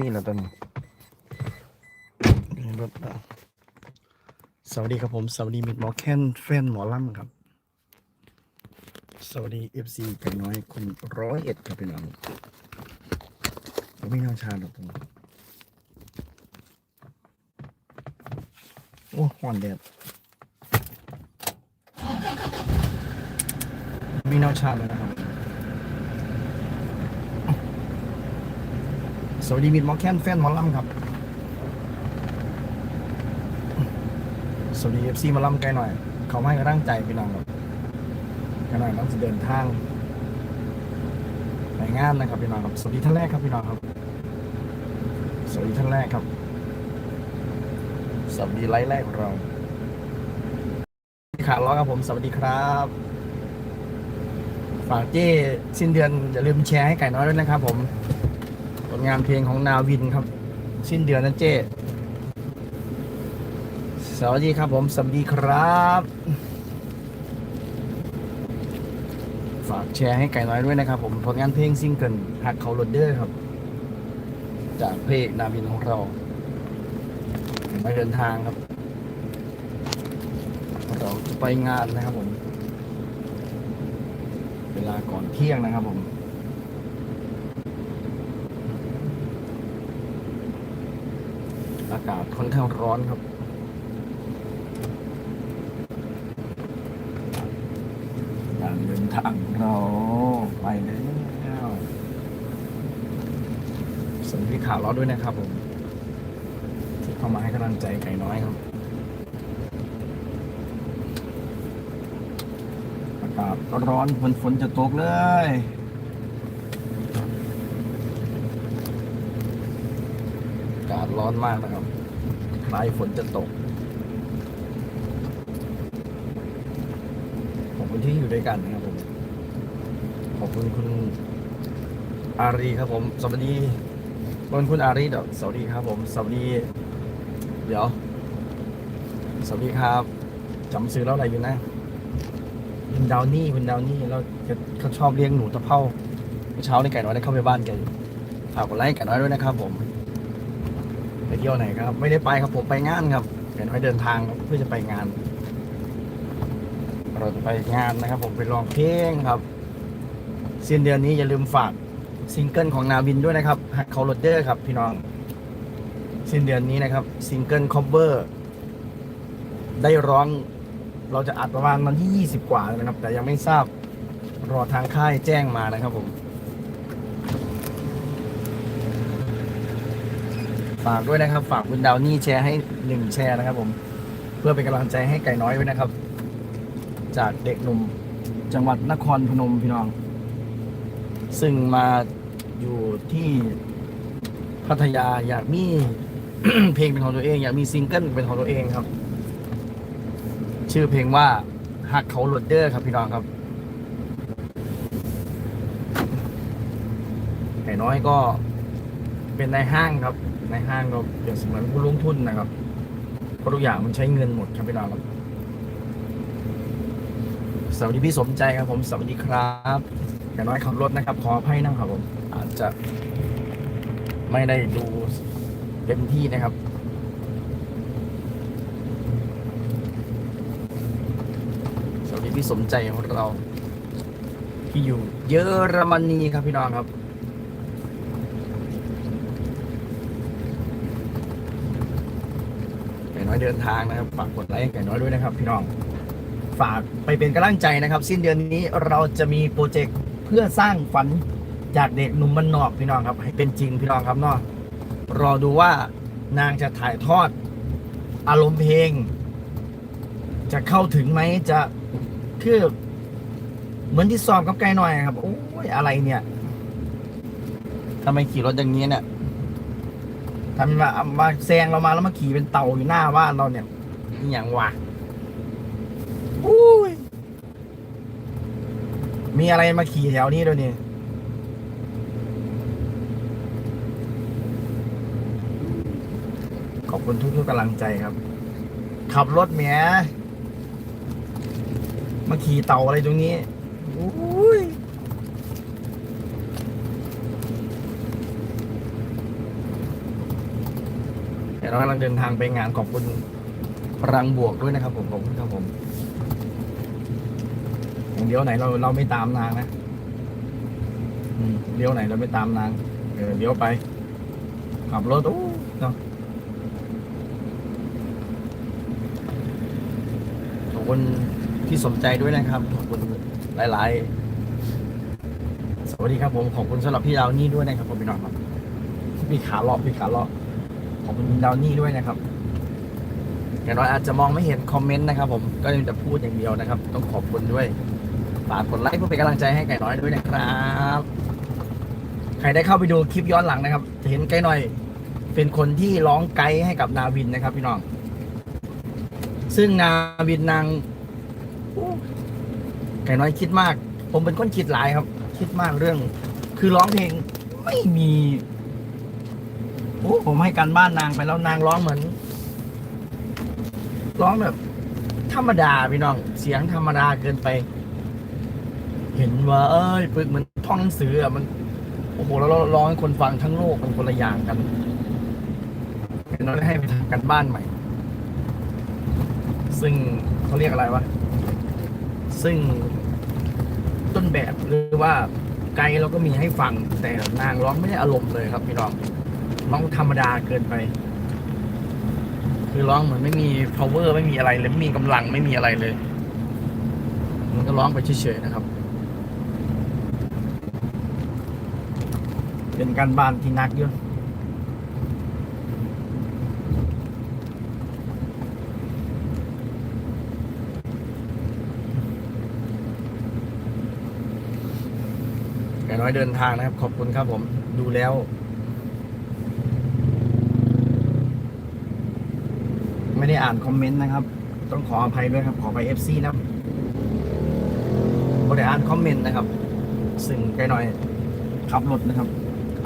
มีแล้วตอนนี้รถสวัสดีครับผม สวัสดีมิดหมอแค้นแฟนหมอลำครับ สวัสดีเอฟซีกันน้อยคนร้อยเอ็ดครับพี่น้องผมไม่น่าชาหรอกตรงนี้โอ้หอนแดดไม่น่าชาเลยนะครับ สวัสดีมิดหมอแคนแฟนหมอลำครับ สวัสดีเอฟซีหมอลำไกลหน่อย เขาไม่กระร่างใจพี่น้องครับไกลหน่อยต้องเดินทางไปงานนะครับพี่น้องครับ สวัสดีท่านแรกครับพี่น้องครับ สวัสดีท่านแรกครับ สวัสดีไลฟ์แรกของเราขาล้อครับผม สวัสดีครับ ฝากเจ้สิ้นเดือนอย่าลืมแชร์ให้ไก่น้อยด้วยนะครับผม ลงานเพลงของนาวินครับ สิ้นเดือนนะเจ้สวัสดีครับผมสวัสดีครับ ฝากแชร์ให้ไก่น้อยด้วยนะครับผมผลงานเพลงซิงเกิลหักเขาโรดเดอร์ครับ จากเพลงนาวินของเราไปเดินทางครับ เราจะไปงานนะครับผม เวลาก่อนเที่ยงนะครับผม อากาศค่อนข้างร้อนครับ การเดินทางของเราไปแล้วสวัสดีข่าวเราด้วยนะครับผมที่เข้ามาให้กำลังใจไก่น้อยครับ อากาศร้อนฝนฝนจะตกเลย อากาศ ร้อนมากนะครับคล้ายฝนจะตก ขอบคุณที่อยู่ด้วยกันนะครับผม ขอบคุณคุณอารีครับผมสวัสดีขอบคุณคุณอารีเดี๋ยวสวัสดีครับผมสวัสดี เดี๋ยว สวัสดีครับจำซื้อแล้วอะไรอยู่นะคุณดาวนี่คุณดาวนี่แล้วเขาชอบเลี้ยงหนูตะเภาเมื่อเช้าในไก่น้อยได้เข้าไปบ้านแกอยู่ฝากกดไลค์ไก่น้อยด้วยนะครับผม ไปเที่ยวไหนครับ ไม่ได้ไปครับผมไปงานครับเห็นไว้เดินทางเพื่อจะไปงาน เราจะไปงานนะครับ ผมไปร้องเพลงครับสิ้นเดือนนี้อย่าลืมฝากซิงเกิลของนาวินด้วยนะครับฮักเขาโรดเดอร์ครับ พี่น้องสิ้นเดือนนี้นะครับซิงเกิลคอมเบอร์ได้ร้องเราจะอัดประมาณวันที่ 20 กว่าแล้วนะครับ แต่ยังไม่ทราบรอทางค่ายแจ้งมานะครับผม ฝากด้วยนะครับ ฝากคุณดาวนี่แชร์ให้หนึ่งแชร์นะครับ ผม เพื่อเป็นกำลังใจให้ไก่น้อยไว้นะครับ จากเด็กหนุ่มจังหวัดนครพนมพี่น้อง ซึ่งมาอยู่ที่พัทยาอยากมี เพลงเป็นของตัวเอง อยากมีซิงเกิลเป็นของตัวเองครับ ชื่อเพลงว่าหักเขาโรดเดอร์ครับพี่น้องครับไก่น้อยก็เป็นในายห้างครับ ในห้างก็เปรียบเสมือนผู้ลงทุนนะครับเพราะทุกอย่างมันใช้เงินหมดครับพี่น้องครับสวัสดีพี่สมใจครับผมสวัสดีครับไก่น้อยขับรถนะครับ ขออภัยนะครับผมอาจจะไม่ได้ดูเต็มที่นะครับสวัสดีพี่สมใจของเรา ที่อยู่เยอรมนีครับพี่น้องครับ ไก่น้ อยเดินทางนะครับฝากกดไลค์ไก่น้อยด้วยนะครับ พี่น้องฝากไปเป็นกำลังใจนะครับ สิ้นเดือนนี้เราจะมีโปรเจกต์เพื่อสร้างฝันจากเด็กหนุ่มมันนอกพี่น้องครับให้เป็นจริงพี่น้องครับเนาะรอดูว่านางจะถ่ายทอด อารมณ์เพลง จะเข้าถึงไหมจะคือเหมือนที่ซ้อมกับไกลหน่อยครับ โอ้ยอะไรเนี่ยทำไมขี่รถอย่างนี้เนี่ย ทำไมมามาแซงเรามาแล้วมาขี่เป็นเต่าอยู่หน้าบ้านเราเนี่ยอหย่างวะอุ้ยมีอะไรมาขี่แถวนี้ด้วยนี่ขอบคุณทุกๆกำลังใจครับ ขับรถเมียมาขี่เต่าอะไรตรงนี้อุ้ย ดี๋ยวเรากำลังเดินทางไปงานขอบคุณพลังบวกด้วยนะครับ ผมขอบคุณครับผมอย่างเดียวไหนเราเราไม่ตามนางนะเลี้ยวไหนเราไม่ตามนางเออเลี้ยวไป ขับรถโอ้เนาะขอบคุณที่สนใจด้วยนะครับขอบคุณหลาย ๆ สวัสดีครับผมขอบคุณสำหรับพี่ดาวนี่ด้วยนะครับผมพี่น้องครับพี่ขาเลาะพี่ขาเลาะ ขอบคุณดาวนี่ด้วยนะครับอย่างน้อยอาจจะมองไม่เห็นคอมเมนต์นะครับผมก็จะพูดอย่างเดียวนะครับ ต้องขอบคุณด้วยฝากกดไลค์เพื่อเป็นกำลังใจให้ไก่น้อยด้วยนะครับใครได้เข้าไปดูคลิปย้อนหลังนะครับ เห็นไก่น้อย เป็นคนที่ร้องไกด์ให้กับนาวินนะครับ พี่น้อง ซึ่งนาวินนางไก่น้อยคิดมาก ผมเป็นคนคิดหลายครับ คิดมากเรื่อง คือร้องเพลงไม่มี ผมให้การบ้านนางไปแล้วนางร้องเหมือน ร้องแบบ ธรรมดาพี่น้อง เสียงธรรมดาเกินไป เห็นว่า เอ้ยปึกเหมือนท่องหนังสืออะมันโอ้โหแล้วเราร้องให้คนฟังทั้งโลกมันคนละอย่างกันเราได้ให้ไปทำกันบ้านใหม่ ซึ่งเขาเรียกอะไรวะ ซึ่งต้นแบบหรือว่าไกด์เราก็มีให้ฟังแต่นางร้องไม่ได้อารมณ์เลยครับพี่น้อง ร้องธรรมดาเกินไป คือร้องเหมือนไม่มี power ไม่มีอะไรเลยไม่มีกำลังไม่มีอะไรเลย มันก็ร้องไปเฉยๆนะครับ เป็นการบ้านที่หนักยู่อย่น้อยเดินทางนะครับ ขอบคุณครับผมดูแล้ว ไม่ได้อ่านคอมเมนต์นะครับ ต้องขออภัยด้วยครับ ขอไป FC นะครับไม่ได้อ่านคอมเมนต์นะครับ ซึ่งไกลหน่อยขับรถนะครับ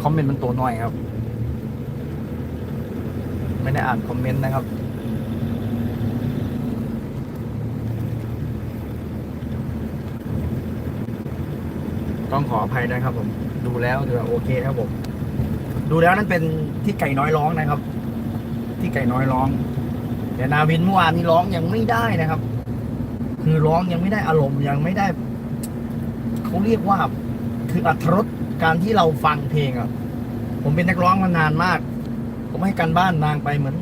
คอมเมนต์มันตัวน้อยครับ ไม่ได้อ่านคอมเมนต์นะครับต้องขออภัยนะครับผมดูแล้วถือว่าโอเคครับผม ดูแล้วนั่นเป็นที่ไก่น้อยร้องนะครับ ที่ไก่น้อยร้อง แต่นาวินเมื่อวานนี้ร้องยังไม่ได้นะครับ คือร้องยังไม่ได้อารมณ์ยังไม่ได้เขาเรียกว่าคืออัตรสการที่เราฟังเพลงอะผมเป็นนักร้องมานานมาก ผมให้การบ้านนางไปเหมือน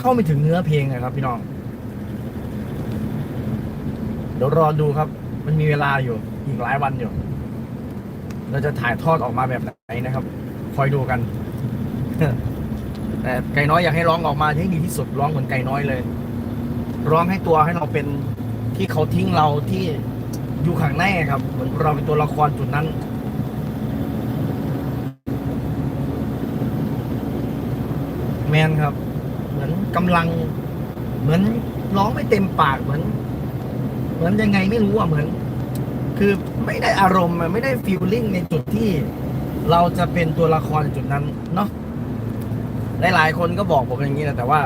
เข้าไม่ถึงเนื้อเพลงอะครับ พี่น้อง เดี๋ยวรอดูครับ มันมีเวลาอยู่ อีกหลายวันอยู่ เราจะถ่ายทอดออกมาแบบไหนนะครับ คอยดูกัน แต่ไก่น้อยอยากให้ร้องออกมาให้ดีที่สุดร้องเหมือนไก่น้อยเลย ร้องให้ตัวให้เราเป็นที่เขาทิ้งเราที่อยู่ข้างในครับ เหมือนเราเป็นตัวละครจุดนั้นแมนครับ เหมือนกำลัง เหมือนร้องไม่เต็มปากเหมือน เหมือนยังไงไม่รู้อะเหมือน คือไม่ได้อารมณ์ไม่ได้ฟีลลิ่งในจุดที่ เราจะเป็นตัวละครในจุดนั้นเนาะ หลายๆคนก็บอกผมอย่างนี้นะแต่ว่า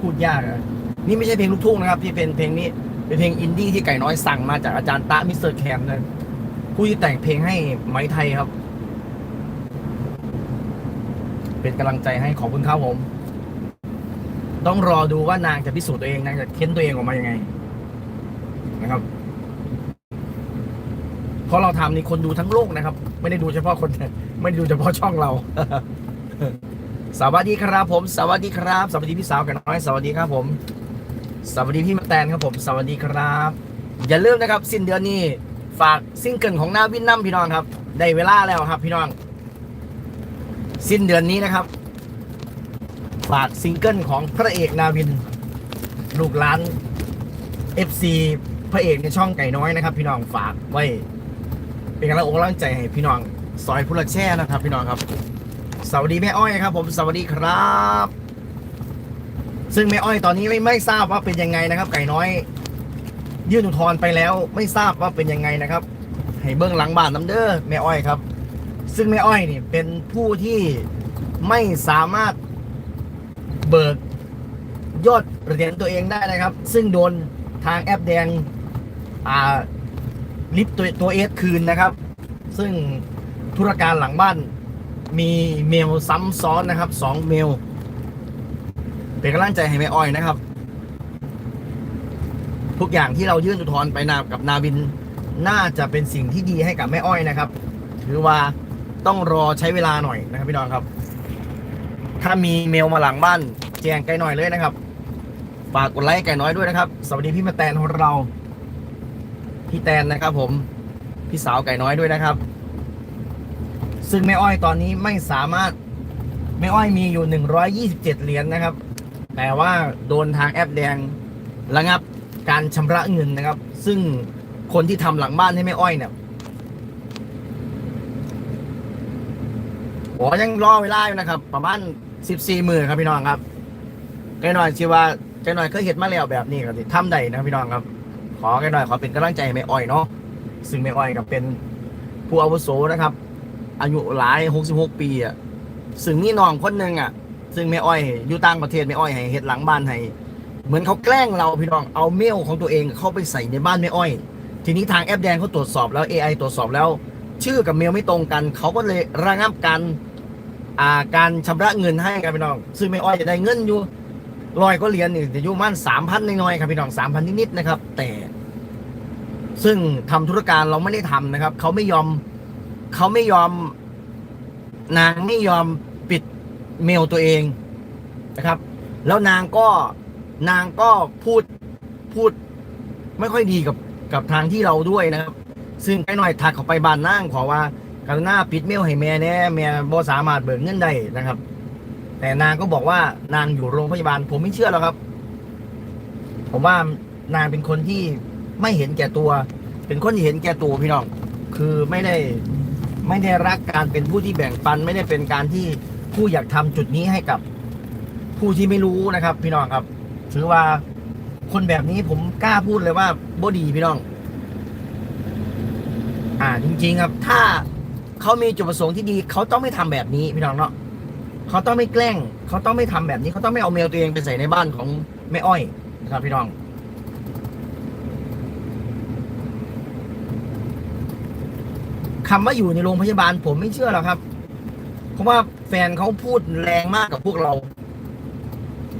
พูดยากอะนี่ไม่ใช่เพลงลูกทุ่งนะครับ ที่เป็นเพลงนี้ เป็นเพลงอินดี้ที่ไก่น้อยสั่งมาจากอาจารย์ตะมิสเตอร์แคนนะผู้ที่แต่งเพลงให้ไหมไทยครับ เป็นกำลังใจให้ขอบคุณครับผม ต้องรอดูว่านางจะพิสูจน์ตัวเองนางจะเค้นตัวเองออกมายังไง นะครับเพราะเราทำนี่คนดูทั้งโลกนะครับ ไม่ได้ดูเฉพาะคน ไม่ได้ดูเฉพาะช่องเรา สวัสดีครับผม สวัสดีครับ สวัสดีพี่สาวกันน้อย สวัสดีครับผม สวัสดีพี่มาแตนครับผม สวัสดีครับ อย่าลืมนะครับ สิ้นเดือนนี้ ฝากซิงเกิลของนาวินน้ำพี่น้องครับ ได้เวลาแล้วครับ พี่น้อง สิ้นเดือนนี้นะครับ ฝากซิงเกิลของพระเอกนาวิน ลูกหลาน FC พระเอกในช่องไก่น้อยนะครับ พี่น้องฝากไว้ เป็นกำลังอกกำลังใจให้พี่น้องซอยพุละแช่นะครับ พี่น้องครับ สวัสดีแม่อ้อยครับ ผมสวัสดีครับ ซึ่งแม่อ้อยตอนนี้ไม่ไม่ทราบว่าเป็นยังไงนะครับ ไก่น้อย ยื่นอุทธรณ์ไปแล้ว ไม่ทราบว่าเป็นยังไงนะครับ ให้เบื้องหลังบ้านน้ำเด้อแม่อ้อยครับ ซึ่งแม่อ้อยนี่เป็นผู้ที่ไม่สามารถเบิกยอดเหรียญตัวเองได้นะครับ ซึ่งโดนทางแอปแดงอ่าลิฟต์ตัวตัวเอสคืนนะครับ ซึ่งธุรการหลังบ้าน มีเมลซ้ำซ้อนนะครับสองเมล เป็นกำลังใจให้แม่อ้อยนะครับ ทุกอย่างที่เรายื่นอุทธรณ์ไปนากับนาบิน น่าจะเป็นสิ่งที่ดีให้กับแม่อ้อยนะครับ ถือว่าต้องรอใช้เวลาหน่อยนะครับพี่น้องครับ ถ้ามีเมลมาหลังบ้านแจ้งไกลหน่อยเลยนะครับ ฝากกดไลค์ไก่น้อยด้วยนะครับ สวัสดีพี่มาแตนของเรา พี่แตนนะครับผม พี่สาวไก่น้อยด้วยนะครับ ซึ่งแม่อ้อยตอนนี้ไม่สามารถแม่อ้อยมีอยู่ 127 เหรียญนะครับ แต่ว่าโดนทางแอปแดงระงับการชำระเงินนะครับ ซึ่งคนที่ทำหลังบ้านให้แม่อ้อยเนี่ยโอ้ยังรอเวลาอยู่นะครับ ประมาณ 14 มือครับพี่น้องครับไก่น้อยชื่อว่าไก่น้อยเคยเห็นมาแล้วแบบนี้ครับที่ทำได้นะพี่น้องครับ ขอไก่น้อยขอเป็นกำลังใจให้แม่อ้อยเนาะซึ่งแม่อ้อยก็เป็นผู้อาวุโสนะครับ อายุหลาย66ปีอะซึ่งมีน้องคนหนึ่งอะ ซึ่งแม่อ้อยอยู่ต่างประเทศแม่อ้อยให้เฮ็ดหลังบ้านให้เหมือนเขาแกล้งเราพี่น้องเอาเมลของตัวเองเข้าไปใส่ในบ้านแม่อ้อย ทีนี้ทางแอปแดงเขาตรวจสอบแล้ว AI ตรวจสอบแล้ว ชื่อกับเมลไม่ตรงกัน เขาก็เลยระงับการอ่าการชำระเงินให้ครับพี่น้อง ซึ่งแม่อ้อยจะได้เงินอยู่ลอยก็เหรียญนี่จะอยู่มั่นสามพันน้อยๆครับพี่น้องสามพันนิดๆนะครับ แต่ ซึ่งทำธุรการเราไม่ได้ทำนะครับ เขาไม่ยอม เขาไม่ยอม นางไม่ยอมปิดเมลตัวเองนะครับ แล้วนางก็นางก็พูดพูด ไม่ค่อยดีกับกับทางที่เราด้วยนะครับ ซึ่งไอ้หน่อยทักเขาไปบ้านนางขอว่าการหน้าปิดเมลให้แม่แน่แม่บ่สามารถเบิกเงินได้นะครับ แต่นางก็บอกว่านางอยู่โรงพยาบาล ผมไม่เชื่อหรอกครับ ผมว่านางเป็นคนที่ไม่เห็นแก่ตัว เป็นคนที่เห็นแก่ตัวพี่น้อง คือไม่ได้ ไม่ได้รักการเป็นผู้ที่แบ่งปัน ไม่ได้เป็นการที่ผู้อยากทำจุดนี้ให้กับผู้ที่ไม่รู้นะครับ พี่น้องครับ ถือว่าคนแบบนี้ผมกล้าพูดเลยว่าบ่ดีพี่น้อง อ่าจริง ๆ ครับ ถ้าเขามีจุดประสงค์ที่ดีเขาต้องไม่ทำแบบนี้พี่น้องเนาะเขาต้องไม่แกล้ง เขาต้องไม่ทำแบบนี้ เขาต้องไม่เอาเมลตัวเองไปใส่ในบ้านของแม่อ้อยนะครับพี่น้อง คำว่าอยู่ในโรงพยาบาลผมไม่เชื่อหรอกครับ เพราะว่าแฟนเขาพูดแรงมากกับพวกเรา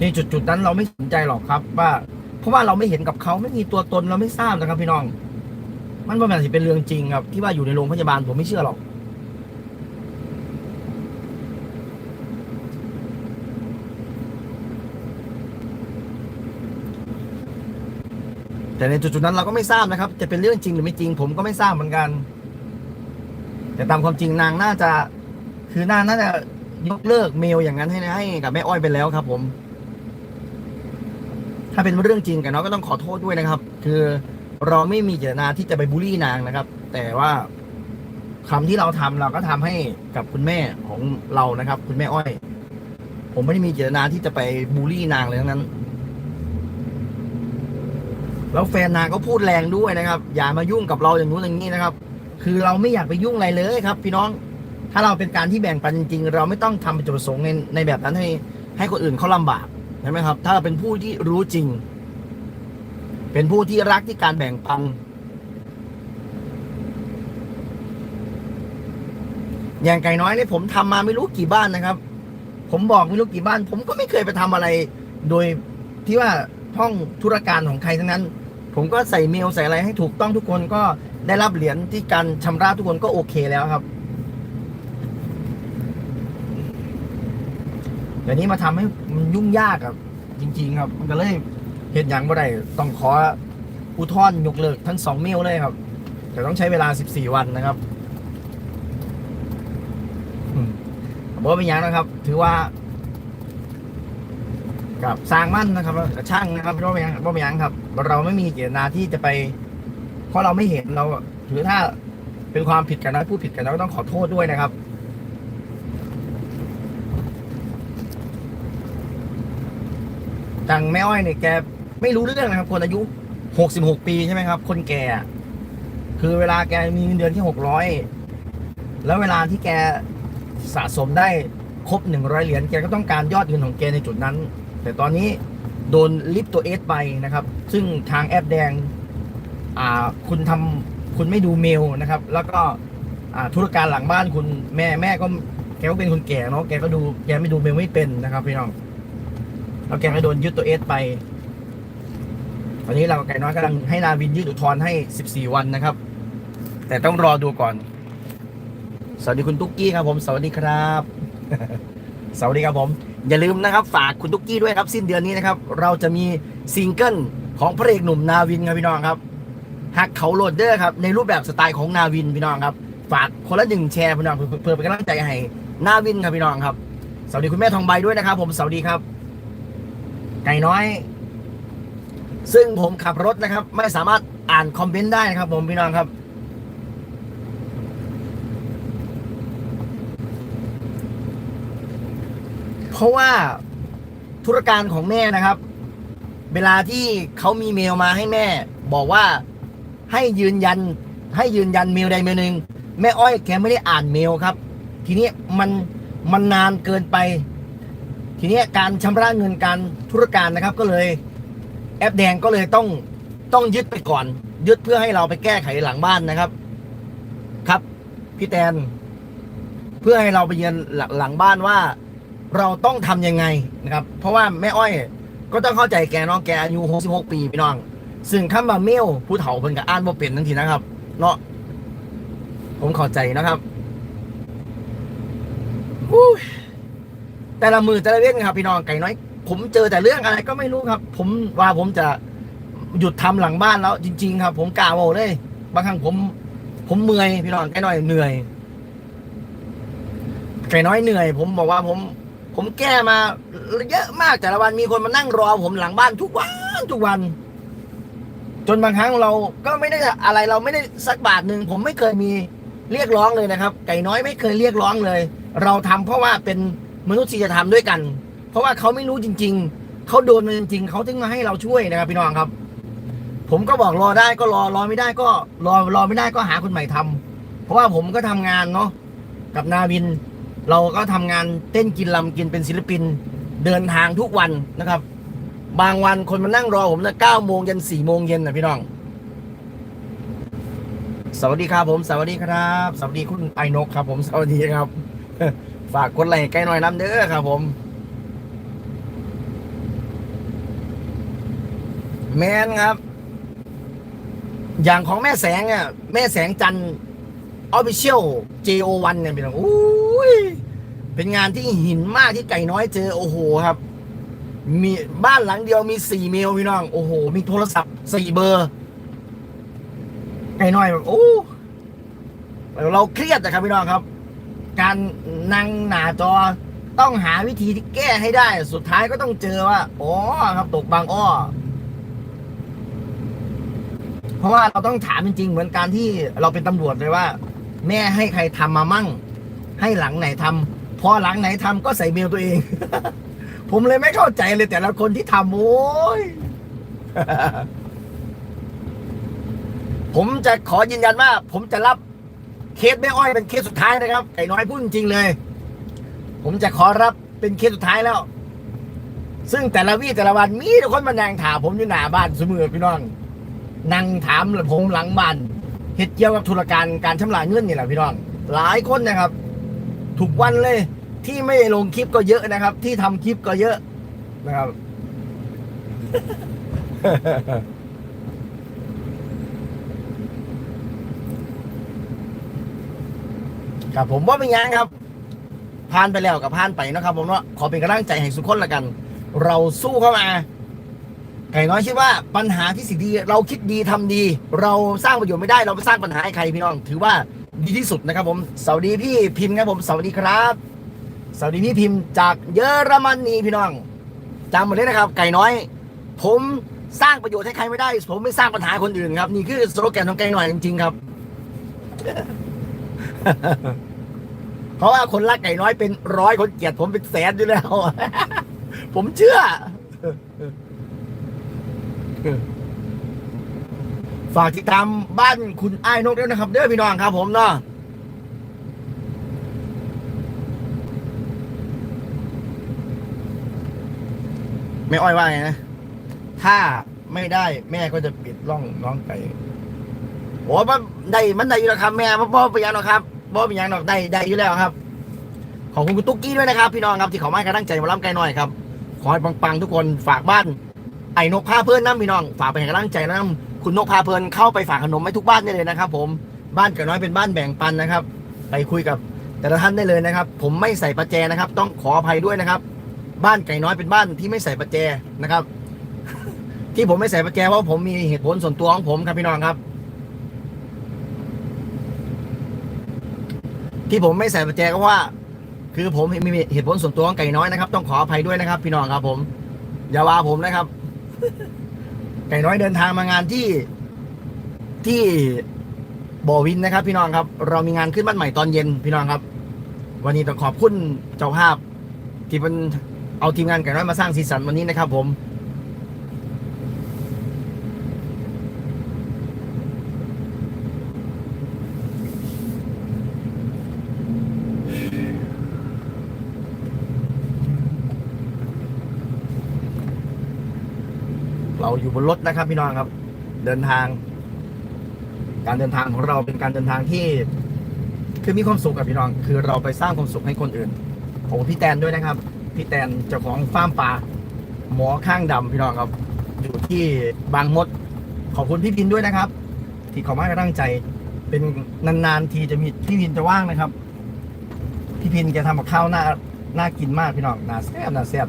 ในจุดจุดๆนั้นเราไม่สนใจหรอกครับ ว่า เพราะว่าเราไม่เห็นกับเขาไม่มีตัวตนเราไม่ทราบนะครับพี่น้อง มันประมาณสิเป็นเรื่องจริงครับ ที่ว่าอยู่ในโรงพยาบาลผมไม่เชื่อหรอกแต่ในจุดๆนั้นเราก็ไม่ทราบนะครับ จะเป็นเรื่องจริงหรือไม่จริง ผมก็ไม่ทราบเหมือนกัน แต่ตามความจริงนางน่าจะ คือนางน่าจะยกเลิกเมลอย่างนั้นให้ให้กับแม่อ้อยไปแล้วครับ ผม ถ้าเป็นเรื่องจริงกันเนาะก็ต้องขอโทษด้วยนะครับ คือเราไม่มีเจตนาที่จะไปบูลลี่นางนะครับ แต่ว่าคำที่เราทำเราก็ทำให้กับคุณแม่ของเรานะครับ คุณแม่อ้อย ผมไม่ได้มีเจตนาที่จะไปบูลลี่นางเลยทั้งนั้น แล้วแฟนนางก็พูดแรงด้วยนะครับ อย่ามายุ่งกับเราอย่างนู้นอย่างนี้นะครับ คือเราไม่อยากไปยุ่งอะไรเลยครับ พี่น้อง ถ้าเราเป็นการที่แบ่งปันจริงๆ เราไม่ต้องทำเป็นจุดประสงค์ในในแบบนั้นให้ให้คนอื่นเขาลำบากใช่ไหมครับ ถ้าเราเป็นผู้ที่รู้จริง เป็นผู้ที่รักที่การแบ่งปัน อย่างไก่น้อยเนี่ยผมทำมาไม่รู้กี่บ้านนะครับ ผมบอกไม่รู้กี่บ้าน ผมก็ไม่เคยไปทำอะไร โดยที่ว่าห้องธุรการของใครทั้งนั้น ผมก็ใส่เมลใส่อะไรให้ถูกต้องทุกคนก็ได้รับเหรียญที่การชำระทุกคนก็โอเคแล้วครับเดี๋ยวนี้มาทำให้มันยุ่งยากครับจริง ๆ ครับ มันก็เลยเหตุอย่างบ่ได้ต้องขออุทธรณ์ยกเลิกทั้งสองเมลเลยครับ แต่ต้องใช้เวลา 14 วันนะครับบอกว่าเป็นย่างนะครับ ถือว่ากับสร้างมั่นนะครับกับช่างนะครับว่าเป็นย่างว่าเป็นย่างครับ เราไม่มีเจตนาที่จะไป เพราะเราไม่เห็นเราถือถ้าเป็นความผิดกันนะผู้ผิดกันเราก็ต้องขอโทษด้วยนะครับจังแม่อ้อยเนี่ยแกไม่รู้เรื่องนะครับ คนอายุหกสิบหกปีใช่ไหมครับ คนแก่ คือเวลาแกมีเงินเดือนที่หกร้อยแล้วเวลาที่แกสะสมได้ครบหนึ่งร้อยเหรียญแกก็ต้องการยอดเงินของแกในจุดนั้น แต่ตอนนี้ โดนลิฟต์ตัวเอสไปนะครับ ซึ่งทางแอปแดงคุณทำคุณไม่ดูเมลนะครับ แล้วก็ธุรการหลังบ้านคุณแม่แม่ก็แฟก็เป็นคนแก่เนาะแกก็ดูแกไม่ดูเมลไม่เป็นนะครับพี่น้องแล้วแกก็โดนยึดตัวเอสไปตอนนี้เรากับไก่น้อยกำลังให้นาวินยื่นอุทธรณ์ให้ 14 วันนะครับ แต่ต้องรอดูก่อน สวัสดีคุณตุ๊กกี้ครับผม สวัสดีครับ สวัสดีครับผม อย่าลืมนะครับฝากคุณตุ๊กกี้ด้วยครับ สิ้นเดือนนี้นะครับ เราจะมีซิงเกิลของพระเอกหนุ่มนาวินครับพี่น้องครับหักเขาโรดเดอร์ครับในรูปแบบสไตล์ของนาวินพี่น้องครับฝากคนละหนึ่งแชร์พี่น้องเพื่อเพื่อเป็นกำลังใจให้นาวินครับพี่น้องครับสวัสดีคุณแม่ทองใบด้วยนะครับ ผมสวัสดีครับ ไก่น้อย ซึ่งผมขับรถนะครับ ไม่สามารถอ่านคอมเมนต์ได้นะครับ ผมพี่น้องครับ เพราะว่าธุรการของแม่นะครับ เวลาที่เขามีเมลมาให้แม่ บอกว่าให้ยืนยัน ให้ยืนยันเมลใดเมลหนึ่งแม่อ้อยแกไม่ได้อ่านเมลครับ ทีนี้มันมันนานเกินไป ทีนี้การชำระเงินการธุรการนะครับ ก็เลย แอปแดงก็เลยต้องต้องยึดไปก่อน ยึดเพื่อให้เราไปแก้ไขหลังบ้านนะครับ ครับ พี่แตน เพื่อให้เราไปเยือนหลังหลังบ้านว่า เราต้องทำยังไงนะครับ เพราะว่าแม่อ้อย ก็ต้องเข้าใจแกเน้องแกอายุ66ปีพี่น้อง ซึ่งคำว่าเมลผู้เฒ่าเพิ่นกับอ่านบ่เป็นทั้งทีนะครับ เนาะผมเข้าใจนะครับแต่ละมือแต่ละเรื่องครับ พี่น้องไก่น้อย ผมเจอแต่เรื่องอะไรก็ไม่รู้ครับ ผมว่าผมจะหยุดทำหลังบ้านแล้ว จริง ๆ ครับ ผมกล่าวเลย บางครั้งผม ผมเมื่อยพี่น้องไก่น้อยเหนื่อยไก่น้อยเหนื่อย ผมบอกว่าผม ผมแก้มาเยอะมากแต่ละวันมีคนมานั่งรอผมหลังบ้านทุกวันทุกวัน จนบางครั้งเราก็ไม่ได้อะไรเราไม่ได้สักบาทหนึ่งผมไม่เคยมีเรียกร้องเลยนะครับ ไก่น้อยไม่เคยเรียกร้องเลย เราทำเพราะว่าเป็นมนุษยธรรมด้วยกัน เพราะว่าเขาไม่รู้จริง ๆเขาโดนมันจริงๆเขาถึงมาให้เราช่วยนะครับพี่น้องครับ ผมก็บอกรอได้ก็รอรอไม่ได้ก็รอรอไม่ได้ก็หาคนใหม่ทำเพราะว่าผมก็ทำงานเนาะกับนาวิน เราก็ทำงานเต้นกินลำกินเป็นศิลปินเดินทางทุกวันนะครับ บางวันคนมานั่งรอผมนะเก้าโมงยันสี่โมงเย็นนะพี่น้อง สวัสดีครับผม สวัสดีครับ สวัสดีคุณไอนกครับ ผมสวัสดีครับ ฝากกดไลค์ใกล้หน่อยน้ำเด้อครับ ผม แมนครับ อย่างของแม่แสงอะแม่แสงจันออ ฟฟิเชียล JO1 เนี่ยพี่น้องอุ้ยเป็นงานที่หินมากที่ไก่น้อยเจอโอ้โหครับ มีบ้านหลังเดียวมีสี่เมลพี่น้อง โอ้โห มีโทรศัพท์สี่เบอร์ ไก่น้อยแบบโอ้เราเครียดนะครับพี่น้องครับ การนั่งหน้าจอต้องหาวิธีที่แก้ให้ได้ สุดท้ายก็ต้องเจอว่าอ๋อครับตกบางอ้อ เพราะว่าเราต้องถามจริงๆ เหมือนการที่เราเป็นตำรวจเลยว่า แม่ให้ใครทำมามั่ง ให้หลังไหนทำพอหลังไหนทำก็ใส่เมลตัวเอง ผมเลยไม่เข้าใจเลยแต่ละคนที่ทำโอ้ยผมจะขอยืนยันว่า ผมจะรับเคสแม่อ้อยเป็นเคสสุดท้ายนะครับไก่น้อยพูดจริงๆเลย ผมจะขอรับเป็นเคสสุดท้ายแล้ว ซึ่งแต่ละวี่แต่ละวันมีทุกคนมานั่งถามผมอยู่หน้าบ้านเสมอพี่น้องนั่งถามผมหลังบ้าน เหตุเกี่ยวกับธุรการการชำระเงินนี่แหละพี่น้อง หลายคนนะครับทุกวันเลย ที่ไม่ลงคลิปก็เยอะนะครับ ที่ทำคลิปก็เยอะนะครับ ครับผมว่าเป็นยังครับ ผ่านไปแล้วกับผ่านไปนะครับผมเนาะขอเป็นกำลังใจให้สุกคนละกัน เราสู้เข้ามา ไก่น้อยคิดว่าปัญหาที่สิ่งดีเราคิดดีทำดี เราสร้างประโยชน์ไม่ได้เราไปสร้างปัญหาให้ใครพี่น้อง ถือว่าดีที่สุดนะครับผมสวัสดีพี่พิมพ์ครับผมสวัสดีครับสวัสดีพี่พิมพ์จากเยอรมนีพี่น้องจำหมดเลยนะครับ ไก่น้อย ผมสร้างประโยชน์ให้ใครไม่ได้ ผมไม่สร้างปัญหาคนอื่นครับ นี่คือสโลแกนของไก่น้อยจริงๆครับ เพราะว่าคนรักไก่น้อยเป็นร้อยคนเกลียดผมเป็นแสนอยู่แล้ว ผมเชื่อ ฝากติดตามบ้านคุณไอ้นกด้วยนะครับ เด้อพี่น้องครับ ผมเนาะไม่อ้อยว่าไงนะ ถ้าไม่ได้แม่ก็จะปิดร่องน้องไก่โอ้มันได้มันได้อยู่แล้วครับ แม่พ่อไปนยังหรอกครับพ่อไปนยังหรอกได้ได้อยู่แล้วครับ ขอบคุณคุณตุ๊กกี้ด้วยนะครับ พี่น้องครับที่เขามาให้กำลังใจมาล่ำไกลหน่อยครับ ขอให้ปังๆทุกคนฝากบ้าน ไอ้นกพาเพลินน้ำพี่น้อง ฝากไปให้กำลังใจน้ำคุณนกพาเพลินเข้าไปฝากขนมให้ทุกบ้านได้เลยนะครับ ผมบ้านไก่น้อยเป็นบ้านแบ่งปันนะครับ ไปคุยกับแต่ละท่านได้เลยนะครับ ผมไม่ใส่ประแจนะครับ ต้องขออภัยด้วยนะครับ บ้านไก่น้อยเป็นบ้านที่ไม่ใส่ประแจนะครับ ที่ผมไม่ใส่ประแจเพราะผมมีเหตุผลส่วนตัวของผมครับพี่น้องครับ ที่ผมไม่ใส่ประแจก็ว่า คือผมมีเหตุผลส่วนตัวของไก่น้อยนะครับ ต้องขออภัยด้วยนะครับ พี่น้องครับ ผมอย่าว่าผมนะครับ ไก่น้อยเดินทางมางานที่ที่บ่อวินนะครับ พี่น้องครับ เรามีงานขึ้นบ้านใหม่ตอนเย็นพี่น้องครับ วันนี้ต้องขอบคุณเจ้าภาพ ที่เป็นเอาทีมงานไก่น้อยมาสร้างสีสันวันนี้นะครับ ผม อยู่บนรถนะครับ พี่น้องครับ เดินทาง การเดินทางของเราเป็นการเดินทางที่ คือมีความสุขกับพี่น้อง คือเราไปสร้างความสุขให้คนอื่นขอบคุณพี่แตนด้วยนะครับ พี่แตนเจ้าของฟาร์มปลาหมอข้างดำพี่น้องครับ อยู่ที่บางมด ขอบคุณพี่พินด้วยนะครับ ที่เขามาให้กำลังใจ เป็นนานๆทีจะมีพี่พินจะว่างนะครับ พี่พินแกทำกับข้าวน่าน่ากินมากพี่น้องน่าแซ่บน่าแซ่บ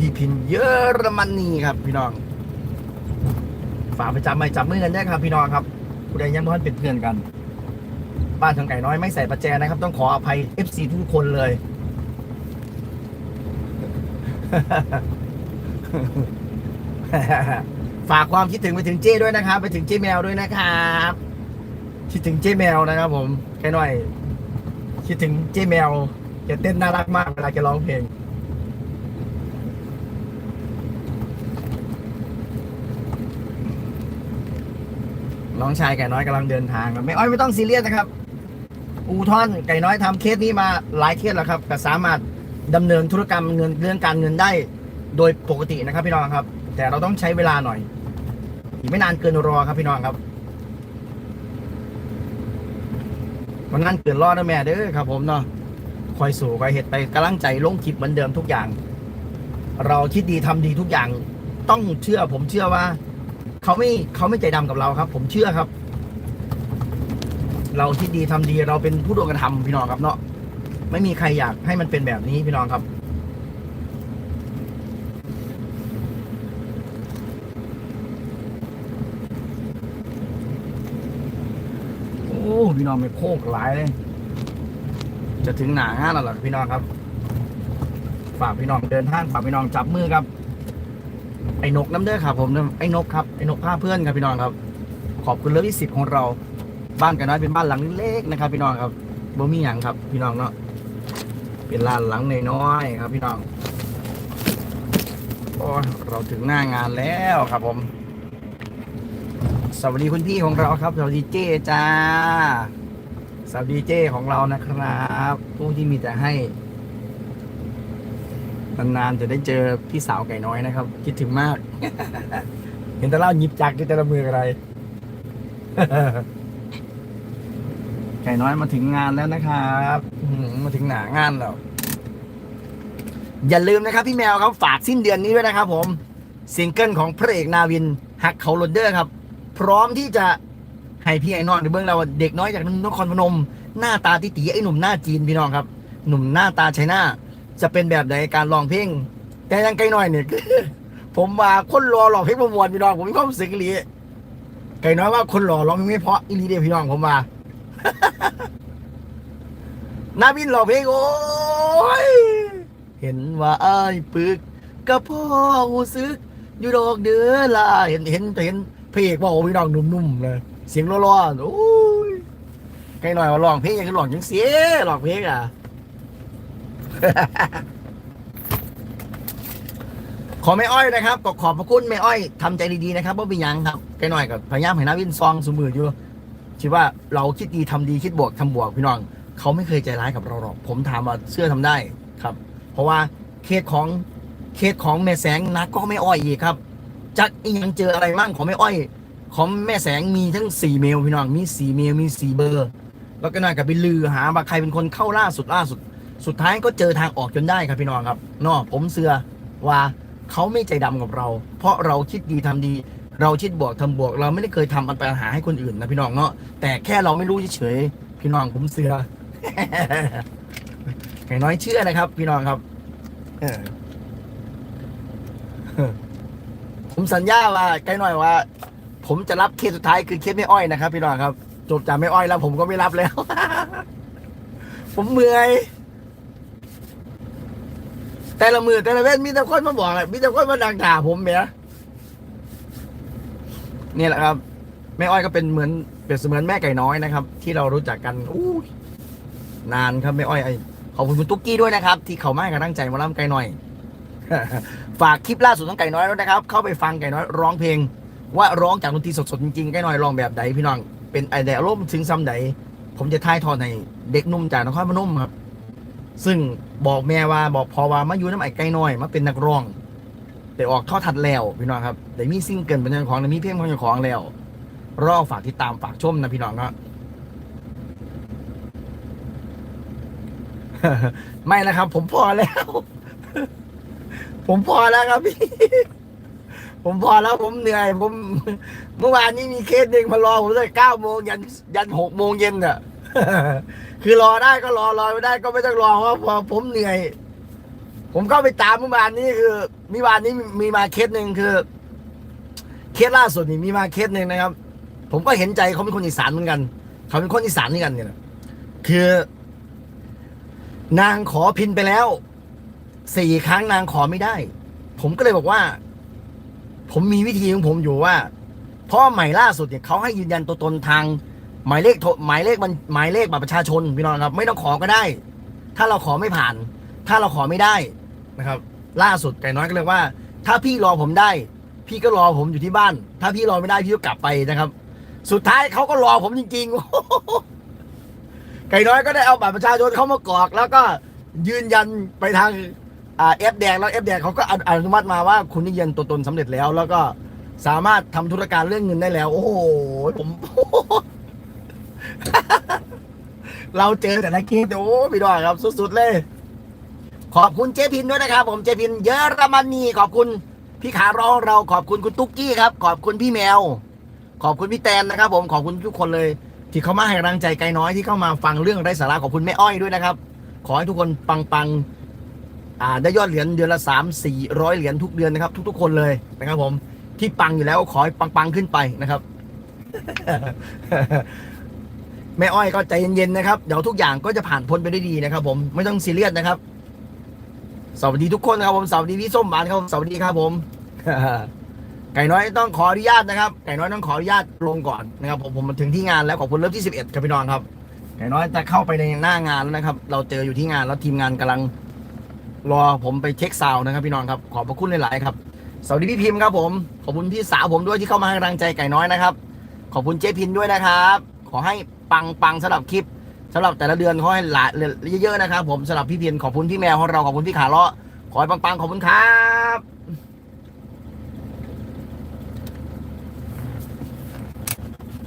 พี่พินเยอรมนีครับพี่น้อง ฝากไปจับไม่จับมือกันได้ครับ พี่น้องครับผู้ใดยังไม่ทันเป็นเพื่อนกัน บ้านทางไก่น้อยไม่ใส่ประแจนะครับ ต้องขออภัย FC ทุกคนเลย ฝากความคิดถึงไปถึงเจ้ด้วยนะครับ ไปถึงเจ้แมวด้วยนะครับคิดถึงเจ้แมวนะครับ ผมไก่น้อย คิดถึงเจ้แมวแกเต้นน่ารักมากเวลาแกร้องเพลง น้องชายไก่น้อยกำลังเดินทางครับไม่อ้อยไม่ต้องซีเรียสนะครับ อูทอนไก่น้อยทำเคสนี้มาหลายเคสแล้วครับแต่สามารถดำเนินธุรกรรมเงินเรื่องการเงินได้โดยปกตินะครับ พี่น้องครับ แต่เราต้องใช้เวลาหน่อย อีกไม่นานเกินรอครับพี่น้องครับมันนั่นเกินรอดนะแม่เด้อครับ ผมเนาะคอยสู่คอยเหตุไปกำลังใจลงคลิปเหมือนเดิมทุกอย่าง เราคิดดีทำดีทุกอย่าง ต้องเชื่อผมเชื่อว่า เขาไม่เขาไม่ใจดำกับเราครับ ผมเชื่อครับ เราคิดดีทำดีเราเป็นผู้ร่วมกระทำพี่น้องครับเนาะไม่มีใครอยากให้มันเป็นแบบนี้พี่น้องครับ โอ้พี่น้องไม่โคกหลายเลย จะถึงหนางานแล้วหรอพี่น้องครับฝากพี่น้องเดินทางฝากพี่น้องจับมือครับ ไอ้นกน้ำเด้อครับผมไอ้นกครับไอ้นกผ้าเพื่อนครับพี่น้องครับ ขอบคุณเรื่องที่สิบของเรา บ้านกันน้อยเป็นบ้านหลังเล็กนะครับ พี่น้องครับบ่มีหยังครับ พี่น้องเนาะเป็นลานหลังน้อยๆครับพี่น้องโอ้เราถึงหน้างานแล้วครับผม สวัสดีคุณพี่ของเราครับ สวัสดีเจ้จ้าสวัสดีเจ้ของเรานะครับ ผู้ที่มีแต่ให้ นานๆจะได้เจอพี่สาวไก่น้อยนะครับ คิดถึงมาก เห็นแต่เล่าหยิบจักรที่แต่ละมืออะไร ไก่น้อยมาถึงงานแล้วนะครับมาถึงหนางานแล้ว อย่าลืมนะครับ พี่แมวครับฝากสิ้นเดือนนี้ด้วยนะครับ ผมซิงเกิลของพระเอกนาวินหักเขาโรดเดอร์ครับ พร้อมที่จะให้พี่ไอ้นอนในเบื้องเราเด็กน้อยจากนครพนม หน้าตาติตีไอ้หนุ่มหน้าจีนพี่น้องครับ หนุ่มหน้าตาไชน่า จะเป็นแบบไหนการร้องเพลงแต่ยังไกลน้อยเนี่ยผมว่าคนรอร้องเพลงประมวลพี่น้องผมมีความรู้สึกอีหลีไก่น้อยว่าคนรอร้องเพลงไม่เพราะอีหลีเดียพี่น้องผมว่านาวินร้องเพลงโอ้ยเห็นว่าไอ้ปึกกับพ่อหูซึก อยู่ดอกเดือล่ะเห็นเห็นเห็นเพลงบอกพี่น้องนุ่มๆเลยเสียงร้อนๆโอ้ยไกลหน่อยว่าร้องเพลงยังคือร้องยังเสียร้องเพลงอะ ขอแม่อ้อยนะครับก็ขอบพระคุณแม่อ้อยทำใจดีๆนะครับว่าเป็นยังครับไกลหน่อยกับพยายามให้นาวินซองสมืออยู่คิดว่าเราคิดดีทำดีคิดบวกทำบวกพี่น้อง เขาไม่เคยใจร้ายกับเราหรอกผมถามว่าเชื่อทำได้ครับ เพราะว่าเคสของเคสของแม่แสงนะก็ไม่อ้อยอีกครับจักอียังเจออะไรมั่งของแม่อ้อย ของแม่แสงมีทั้งสี่เมลพี่น้องมีสี่เมลมีสี่เบอร์ แล้วก็น่ากับไปลือหาว่าใครเป็นคนเข้าล่าสุดล่าสุด สุดท้ายก็เจอทางออกจนได้ครับพี่น้องครับนอผมเสือว่าเขาไม่ใจดำกับเรา เพราะเราคิดดีทำดี เราคิดบวกทำบวก เราไม่ได้เคยทำปัญหาให้คนอื่นนะพี่น้องเนาะแต่แค่เราไม่รู้เฉยๆพี่น้องผมเสือไก่น้อยเชื่อนะครับ พี่น้องครับผมสัญญาว่าไก่น้อยว่า ผมจะรับเคสสุดท้ายคือเคสไม่อ้อยนะครับ พี่น้องครับ จบจากไม่อ้อยแล้ว ผมก็ไม่รับแล้ว ผมเมื่อย แต่ละมือแต่ละเว้นมีแต่คนมาบอกมีแต่คนมาดังด่าผมเมียนี่แหละครับ แม่อ้อยก็เป็นเหมือนเปรียบเสมือนแม่ไก่น้อยนะครับ ที่เรารู้จักกันอู้นานครับแม่อ้อยไอ้ขอบคุณคุณตุ๊กกี้ด้วยนะครับ ที่เขามาให้กำลังใจมาล่ำไก่น้อย ฝากคลิปล่าสุดของไก่น้อยแล้วนะครับ เข้าไปฟังไก่น้อยร้องเพลง ว่าร้องจากดนตรีสดๆจริงๆไก่น้อยร้องแบบใดพี่น้องเป็นไอเดียร่มถึงซ้ำใดผมจะทายทอดในเด็กนุ่มจากนครพนมครับ ซึ่งบอกแม่ว่าบอกพอว่ามาอยู่น้ำไอ้ไก่น้อยมาเป็นนักร้องแต่ออกทอดทัดแล้วพี่น้องครับแต่มีซิงเกิลเป็นเจ้าของแต่มีเพลงเป็นเจ้าของแล้ว รอฝากติดตามฝากชมนะพี่น้องครับไม่แล้วครับ ผมพอแล้ว ผมพอแล้วครับพี่ ผมพอแล้วผมเหนื่อย ผม เมื่อวานนี้มีเคสหนึ่งมารอผมตั้งแต่เก้าโมงยันยันหกโมงเย็นอะ คือรอได้ก็รอรอไม่ได้ก็ไม่ต้องรอเพราะพอผมเหนื่อย ผมก็ไปตามเมื่อวานนี้คือมีวานนี้มีมาเคสหนึ่งคือ เคสล่าสุดนี่มีมาเคสหนึ่งนะครับ ผมก็เห็นใจเขาเป็นคนอีสานเหมือนกัน เขาเป็นคนอีสานนี่กันเนี่ยคือ นางขอพินไปแล้วสี่ครั้งนางขอไม่ได้ ผมก็เลยบอกว่า ผมมีวิธีของผมอยู่ว่า เพราะว่าใหม่ล่าสุดเนี่ยเขาให้ยืนยันตัวตนทาง หมายเลขโทรหมายเลขมันหมายเลขบัตรประชาชนพี่น้องครับ ไม่ต้องขอก็ได้ ถ้าเราขอไม่ผ่าน ถ้าเราขอไม่ได้นะครับ ล่าสุดไก่น้อยก็เลยว่า ถ้าพี่รอผมได้ พี่ก็รอผมอยู่ที่บ้าน ถ้าพี่รอไม่ได้พี่ก็กลับไปนะครับ สุดท้ายเขาก็รอผมจริงๆไก่น้อยก็ได้เอาบัตรประชาชนเข้ามากรอก แล้วก็ยืนยันไปทางเอฟแดงแล้วเอฟแดงเขาก็อนุมัติมาว่าคุณนี่ยืนตัวตนสำเร็จแล้ว แล้วก็สามารถทำธุรการเรื่องเงินได้แล้ว โอ้โหผม เราเจอแต่ละเคสโอ้พี่ดอยครับ สุดๆเลย ขอบคุณเจพินด้วยนะครับ ผมเจพินเยอรมนีขอบคุณพี่ขาร้องเราขอบคุณคุณตุ๊กกี้ครับ ขอบคุณพี่แมว ขอบคุณพี่แตนนะครับ ผมขอบคุณทุกคนเลย ที่เข้ามาให้กำลังใจไกลน้อยที่เข้ามาฟังเรื่องไร้สาระขอบคุณแม่อ้อยด้วยนะครับ ขอให้ทุกคนปังปังๆอ่าได้ยอดเหรียญเดือนละสามสี่ร้อยเหรียญทุกเดือนนะครับ ทุก ๆ คนเลยนะครับ ผมที่ปังอยู่แล้วขอให้ปังๆขึ้นไปนะครับ แม่อ้อยก็ใจเย็นๆนะครับ เดี๋ยวทุกอย่างก็จะผ่านพ้นไปได้ดีนะครับ ผมไม่ต้องซีเรียสนะครับ สวัสดีทุกคนนะครับผมสวัสดีพี่ส้มหวานครับสวัสดีครับ ผม ไก่น้อยต้องขออนุญาตนะครับ ไก่น้อยต้องขออนุญาตลงก่อนนะครับ ผมผมมาถึงที่งานแล้วขอบคุณเลิฟที่ 11ครับพี่น้องครับ ไก่น้อยจะเข้าไปในหน้างานแล้วนะครับ เราเจออยู่ที่งานแล้วทีมงานกำลัง รอผมไปเช็คซาวน์นะครับ พี่น้องครับ ขอบพระคุณหลายๆครับสวัสดีพี่พิมพ์ครับผมขอบคุณพี่สาวผมด้วยที่เข้ามาให้กำลังใจไก่น้อยนะครับ ขอบคุณเจ๊พินด้วยนะครับ ขอให้ ปังปังสำหรับคลิปสำหรับแต่ละเดือนขอให้หลายเยอะๆนะครับผมสำหรับพี่เพียนขอบคุณพี่แมวของเราขอบคุณพี่ขาเลาะขอให้ปังๆขอบคุณครับ